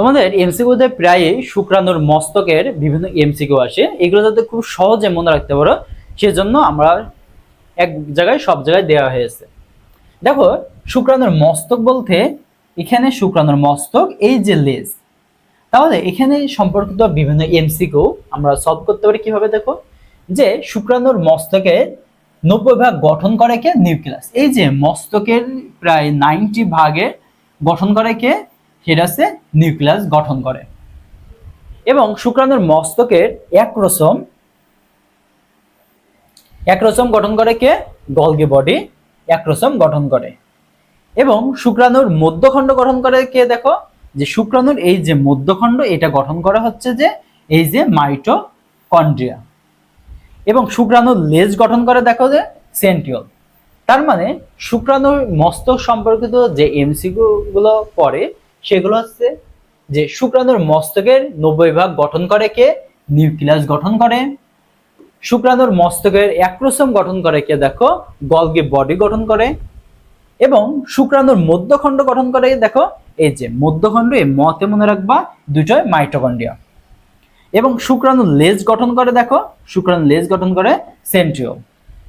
তোমাদের এমসিকিউতে প্রায়ই শুক্রাণুর মস্তকের বিভিন্ন এমসিকিউ আসে। এগুলো যাতে খুব সহজে মনে রাখতে পারো, সেজন্য আমরা এক জায়গায়, সব জায়গায় দেওয়া হয়েছে। দেখো, শুক্রাণুর মস্তক বলতে এখানে শুক্রাণুর মস্তক, এই যে লেজ। তাহলে এখানে সম্পর্কিত বিভিন্ন এমসিকিউ আমরা সলভ করতে পারি কীভাবে দেখো? যে শুক্রাণুর মস্তকে নব্বই ভাগ গঠন করে কে? নিউক্লিয়াস। এই যে মস্তকের প্রায় নাইনটি ভাগে গঠন করে কে? হচ্ছে নিউক্লিয়াস গঠন করে। এবং শুক্রাণুর মস্তকের এক রসম এক রসম গঠন করে কে? গলগি বডি, এক রসম গঠন করে। এবং শুক্রাণুর মধ্যখণ্ড গঠন করে কে দেখো? যে শুক্রাণুর এই যে মধ্যখণ্ড, এটা গঠন করা হচ্ছে যে এই যে মাইটোকন্ড্রিয়া। এবং শুক্রাণুর লেজ গঠন করে দেখো যে সেন্টিওল তার মানে শুক্রাণুর মস্তক সম্পর্কিত যে এমসিকিউ গুলো পড়ে সেগুলো হচ্ছে যে শুক্রাণুর মস্তকের নব্বই ভাগ গঠন করে কে? নিউক্লিয়াস গঠন করে। শুক্রাণুর মস্তকের একরসম গঠন করে কে? দেখো, গলগি বডি গঠন করে। এবং শুক্রাণুর মধ্যখণ্ড গঠন করে দেখো, এই যে মধ্যখণ্ড, এই মতে মনে রাখবা দুটোই মাইটোকন্ড্রিয়া। এবং শুক্রাণুর লেজ গঠন করে, দেখো, শুক্রাণুর লেজ গঠন করে সেন্ট্রিওল।